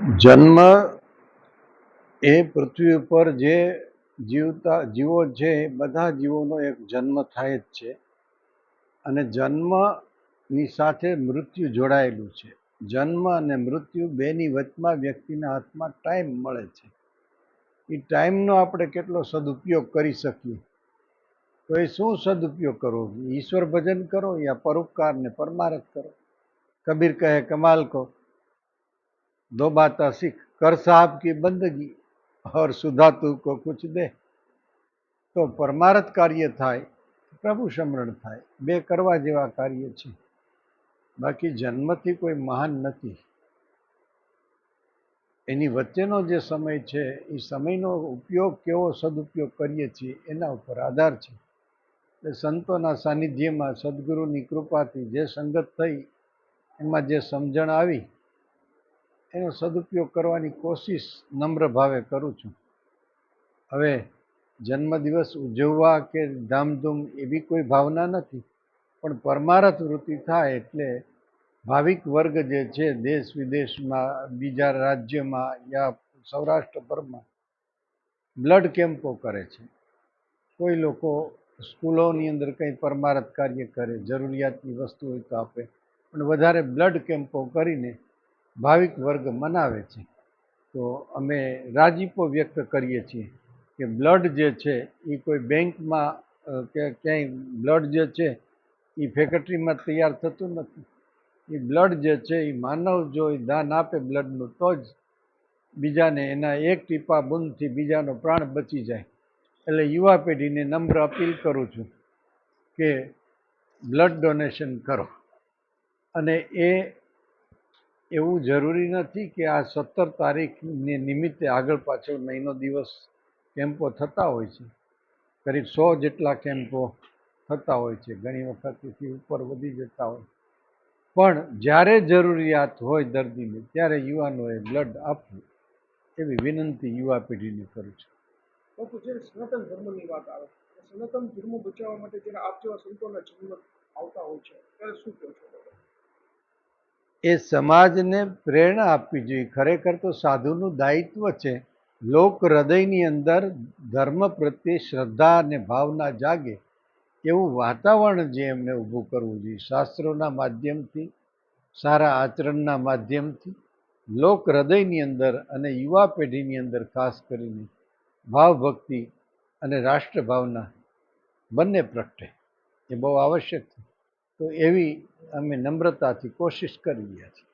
જન્મ એ પૃથ્વી ઉપર જે જીવતા જીવો છે, એ બધા જીવોનો એક જન્મ થાય જ છે. અને જન્મની સાથે મૃત્યુ જોડાયેલું છે. જન્મ અને મૃત્યુ બેની વચમાં વ્યક્તિના હાથમાં ટાઈમ મળે છે. એ ટાઈમનો આપણે કેટલો સદુપયોગ કરી શકીએ? તો એ શું સદુપયોગ કરવો? ઈશ્વર ભજન કરો યા પરોપકાર ને પરમારથ કરો? કબીર કહે, કમાલ કો दो बातें सीख कर साहब की बंदगी और सुधा तू को कुछ दे તો પરમારથ કાર્ય થાય પ્રભુ સ્મરણ થાય બે કરવા જેવા કાર્ય છે બાકી જન્મથી કોઈ મહાન નથી એની વચ્ચેનો જે સમય છે એ સમયનો ઉપયોગ કેવો સદુપયોગ કરીએ છીએ એના ઉપર આધાર છે એટલે સંતોના સાનિધ્યમાં સદગુરુની કૃપાથી જે સંગત થઈ એમાં જે સમજણ આવી એનો સદુપયોગ કરવાની કોશિશ નમ્ર ભાવે કરું છું. હવે જન્મદિવસ ઉજવવા કે ધામધૂમ એવી કોઈ ભાવના નથી, પણ પરમારથ વૃત્તિ થાય એટલે ભાવિક વર્ગ જે છે દેશ વિદેશમાં, બીજા રાજ્યમાં યા સૌરાષ્ટ્રભરમાં બ્લડ કેમ્પો કરે છે. કોઈ લોકો સ્કૂલોની અંદર કંઈ પરમારથ કાર્ય કરે, જરૂરિયાતની વસ્તુ હોય તો આપે, પણ વધારે બ્લડ કેમ્પો કરીને ભાવિક વર્ગ મનાવે છે. તો અમે રાજીપો વ્યક્ત કરીએ છીએ કે બ્લડ જે છે એ કોઈ બેંકમાં કે ક્યાંય બ્લડ જે છે એ ફેક્ટરીમાં તૈયાર થતું નથી. એ બ્લડ જે છે એ માનવ જો એ દાન આપે બ્લડનું, તો જ બીજાને એના એક ટીપા બૂંદથી બીજાનો પ્રાણ બચી જાય. એટલે યુવા પેઢીને નમ્ર અપીલ કરું છું કે બ્લડ ડોનેશન કરો. અને એ એવું જરૂરી નથી કે આ સત્તર તારીખને નિમિત્તે આગળ પાછળ મહિનો દિવસ કેમ્પો થતા હોય છે. કરીબ સો જેટલા કેમ્પો થતા હોય છે. ઘણી વખત એથી ઉપર વધી જતા હોય. પણ જ્યારે જરૂરિયાત હોય દર્દીને, ત્યારે યુવાનોએ બ્લડ આપવું એવી વિનંતી યુવા પેઢીને કરું છું. બાપુ જ્યારે સનાતન ધર્મની વાત આવે સનાતન ધર્મ બચાવવા માટે જ્યારે આપ જેવા સંતોના જન્મ આવતા હોય છે, ત્યારે શું? એ સમાજને પ્રેરણા આપવી જોઈએ. ખરેખર તો સાધુનું દાયિત્વ છે. લોક હૃદયની અંદર ધર્મ પ્રત્યે શ્રદ્ધા અને ભાવના જાગે એવું વાતાવરણ જે એમને ઊભું કરવું જોઈએ. શાસ્ત્રોના માધ્યમથી, સારા આચરણના માધ્યમથી, લોક હૃદયની અંદર અને યુવા પેઢીની અંદર ખાસ કરીને ભાવભક્તિ અને રાષ્ટ્રભાવના બંને પ્રગટે. એ બહુ આવશ્યક છે. તો એવી અમે નમ્રતાથી કોશિશ કરી રહ્યા છીએ.